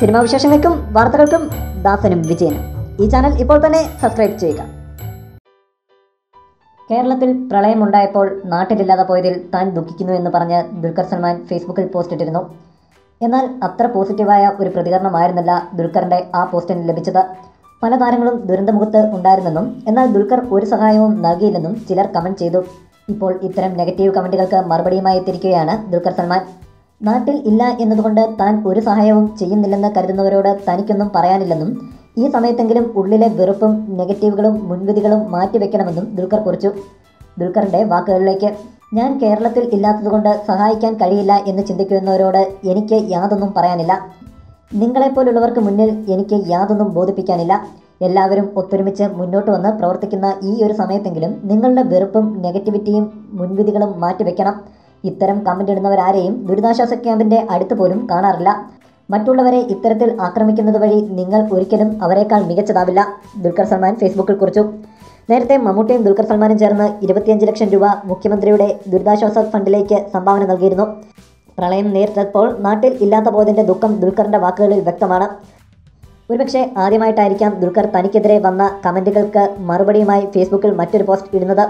Cinema വിശേഷങ്ങൾക്കും വാർത്തകൾക്കും ദാസനും വിജയനും. ഈ ചാനൽ ഇപ്പോൾ തന്നെ സബ്സ്ക്രൈബ് ചെയ്യുക. കേരളത്തിൽ പ്രളയമുണ്ടായപ്പോൾ നാട്ടിലില്ലാതെ പോയതിൽ താൻ ദുഃഖിക്കുന്നു എന്ന് പറഞ്ഞ് ദുൽഖർ സൽമാൻ ഫേസ്ബുക്കിൽ പോസ്റ്റ് ഇട്ടിരുന്നു. എന്നാൽ അത്ര പോസിറ്റീവായ ഒരു പ്രതികരണമായിരുന്നില്ല ദുൽഖറിന്റെ ആ പോസ്റ്റിന് ലഭിച്ചത്. പല താരങ്ങളും ദുരന്തമുഖത്ത് ഉണ്ടായിരുന്നെന്നും എന്നാൽ ദുൽഖർ ഒരു സഹായവും നൽകിയില്ലെന്നും ചിലർ കമന്റ് ചെയ്തു. ഇപ്പോൾ ഇത്തരം നെഗറ്റീവ് കമന്റുകൾക്ക് മറുപടിയുമായി എത്തിയിരിക്കുകയാണ് ദുൽഖർ സൽമാൻ. നാട്ടിൽ ഇല്ല എന്നതുകൊണ്ട് താൻ ഒരു സഹായവും ചെയ്യുന്നില്ലെന്ന് കരുതുന്നവരോട് തനിക്കൊന്നും പറയാനില്ലെന്നും ഈ സമയത്തെങ്കിലും ഉള്ളിലെ വെറുപ്പും നെഗറ്റീവുകളും മുൻവിധികളും മാറ്റിവെക്കണമെന്നും ദുൽഖർ കുറിച്ചു. ദുൽഖറിന്റെ വാക്കുകളിലേക്ക് ഞാൻ കേരളത്തിൽ ഇല്ലാത്തതുകൊണ്ട് സഹായിക്കാൻ കഴിയില്ല എന്ന് ചിന്തിക്കുന്നവരോട് എനിക്ക് യാതൊന്നും പറയാനില്ല. നിങ്ങളെപ്പോലുള്ളവർക്ക് മുന്നിൽ എനിക്ക് യാതൊന്നും ബോധിപ്പിക്കാനില്ല. എല്ലാവരും ഒത്തൊരുമിച്ച് മുന്നോട്ട് വന്ന് പ്രവർത്തിക്കുന്ന ഈ ഒരു സമയത്തെങ്കിലും നിങ്ങളുടെ വെറുപ്പും നെഗറ്റിവിറ്റിയും മുൻവിധികളും മാറ്റിവെക്കണം. ഇത്തരം കമന്റ് ഇടുന്നവരാരെയും ദുരിതാശ്വാസ ക്യാമ്പിന്റെ അടുത്ത് പോലും കാണാറില്ല. മറ്റുള്ളവരെ ഇത്തരത്തിൽ ആക്രമിക്കുന്നത് വഴി നിങ്ങൾ ഒരിക്കലും അവരെക്കാൾ മികച്ചതാവില്ല. ദുൽഖർ സൽമാൻ ഫേസ്ബുക്കിൽ കുറിച്ചു. നേരത്തെ മമ്മൂട്ടിയും ദുൽഖർ സൽമാനും ചേർന്ന് ഇരുപത്തിയഞ്ച് ലക്ഷം രൂപ മുഖ്യമന്ത്രിയുടെ ദുരിതാശ്വാസ ഫണ്ടിലേക്ക് സംഭാവന നൽകിയിരുന്നു. പ്രളയം നേരിട്ടപ്പോൾ നാട്ടിൽ ഇല്ലാത്ത പോയതിന്റെ ദുഃഖം ദുൽഖറിന്റെ വാക്കുകളിൽ വ്യക്തമാണ്. ഒരുപക്ഷെ ആദ്യമായിട്ടായിരിക്കാം ദുൽഖർ തനിക്കെതിരെ വന്ന കമന്റുകൾക്ക് മറുപടിയുമായി ഫേസ്ബുക്കിൽ മറ്റൊരു പോസ്റ്റ് ഇടുന്നത്.